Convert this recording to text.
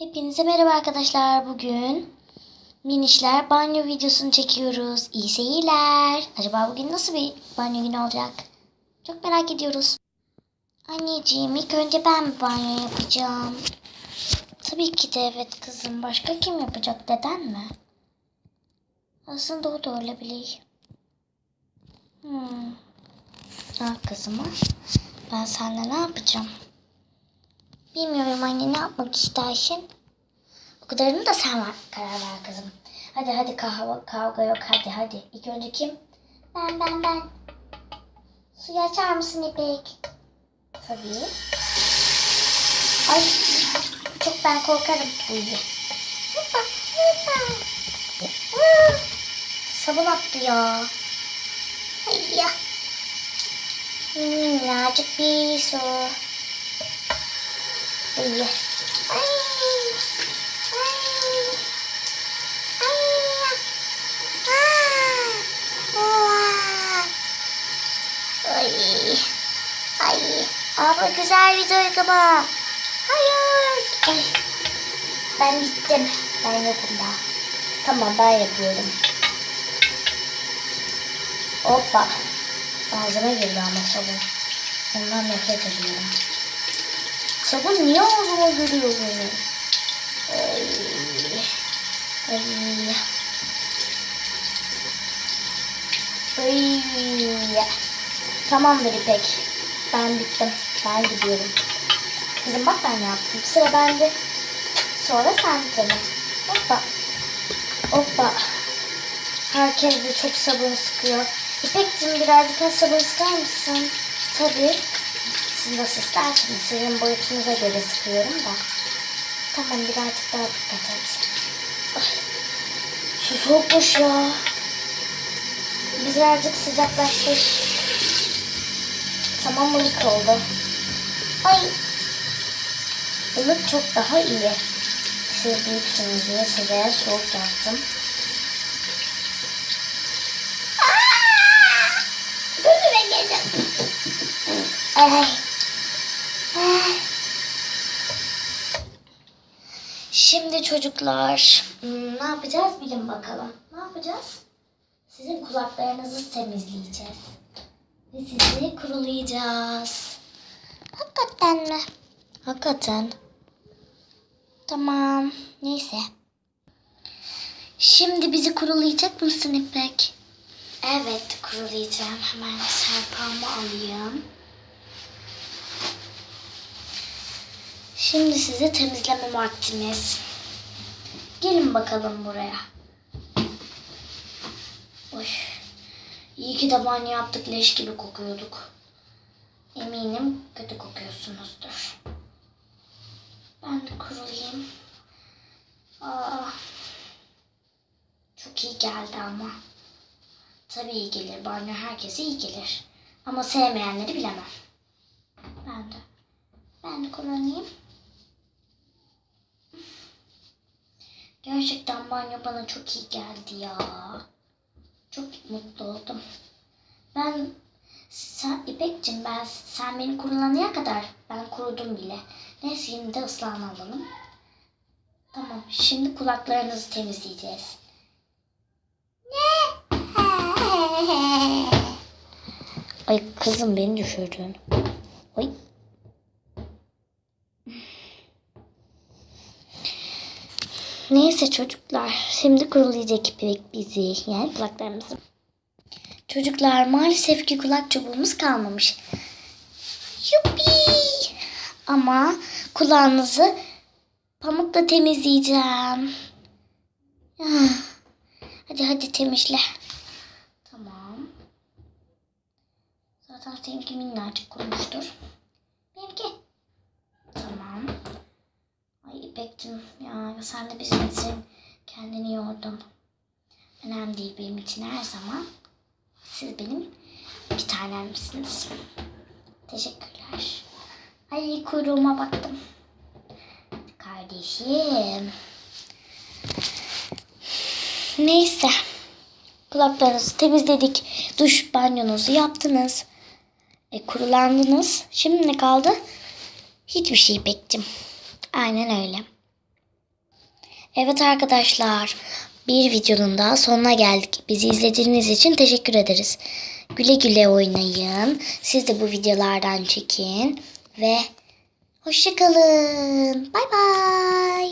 Hepinize merhaba arkadaşlar. Bugün minişler banyo videosunu çekiyoruz. İyi seyirler. Acaba bugün nasıl bir banyo günü olacak? Çok merak ediyoruz. Anneciğim ilk önce ben banyo yapacağım? Tabii ki de evet kızım. Başka kim yapacak? Deden mi? Aslında o da olabilir. Hmm. Ah kızıma. Ben seninle ne yapacağım? Bilmiyorum anne ne yapmak istersin? O kadarını da sen ver, karar ver kızım. Hadi hadi kavga, kavga yok hadi hadi. İlk önce kim? Ben ben ben. Suyu açar mısın İpek? Tabii. Ay çok ben korkarım hoppa. Aa, Sabun attı ya. Ay ya. Minnacık bir su. Ay. Ay. Ay. Ama güzel bir duygu bu. Hayır. Ay. Ben bittim. Ben yokum daha. Tamam ben yapıyorum. Hoppa. Ağzıma girdi ama sabun. Ondan nefret ediyorum. Sabun niye ağzıma giriyor benim? Ay. Ay. Ay. Tamamdır İpek. Ben bittim. Ben gidiyorum. Kızım bak ben yaptım. Sıra bende. Sonra sen canım. Hoppa. Hoppa. Herkes de çok sabun sıkıyor. İpek'cim birazcık daha sabun sıkar mısın? Tabii. Siz nasıl isterseniz sizin boyutunuza göre sıkıyorum da. Tamam birazcık daha dikkat et. Ay, su soğukmuş ya. Birazcık sıcaklaştır. Tamam ılık oldu. Ay. Ilık çok daha iyi. Siz büyüksünüz diye size soğuk yaptım. Gözüme girdim. Ay. Ay. Şimdi çocuklar hmm, ne yapacağız bilin bakalım. Ne yapacağız? Sizin kulaklarınızı temizleyeceğiz. Ve sizi kurulayacağız. Hakikaten mi? Hakikaten. Tamam. Neyse. Şimdi bizi kurulayacak mısın İpek? Evet kurulayacağım. Hemen serpamı alayım. Şimdi size temizleme vaktimiz. Gelin bakalım buraya. Oy. İyi ki de banyo yaptık leş gibi kokuyorduk. Eminim kötü kokuyorsunuzdur. Ben de kurulayım. Aa, çok iyi geldi ama. Tabii iyi gelir. Banyo herkese iyi gelir. Ama sevmeyenleri bilemem. Ben de. Ben de kullanayım. Gerçekten banyo bana çok iyi geldi ya. Çok mutlu oldum. Ben sen İpek'cim ben sen beni kurulanaya kadar ben kurudum bile. Neyse yine de ıslahını alalım. Tamam şimdi kulaklarınızı temizleyeceğiz. Ay kızım beni düşürdün. Ay. Neyse çocuklar şimdi kurulayacak İpek bizi yani kulaklarımızı. Çocuklar maalesef ki kulak çubuğumuz kalmamış. Yuppi! Ama kulağınızı pamukla temizleyeceğim. Ah. Hadi hadi temizle. Tamam. Zaten seninki minnacık kurumuştur. Benimki. Tamam. İpek'cim ya sen de bizim için kendini yordun. Önemli değil benim için her zaman. Siz benim bir tanemsiniz. Teşekkürler. Ay kuyruğuma baktım. Kardeşim. Neyse. Kulaklarınızı temizledik. Duş banyonuzu yaptınız. E, kurulandınız. Şimdi ne kaldı? Hiçbir şey Bekçim. Aynen öyle. Evet arkadaşlar, bir videonun daha sonuna geldik. Bizi izlediğiniz için teşekkür ederiz. Güle güle oynayın. Siz de bu videolardan çekin ve hoşçakalın. Bay bay.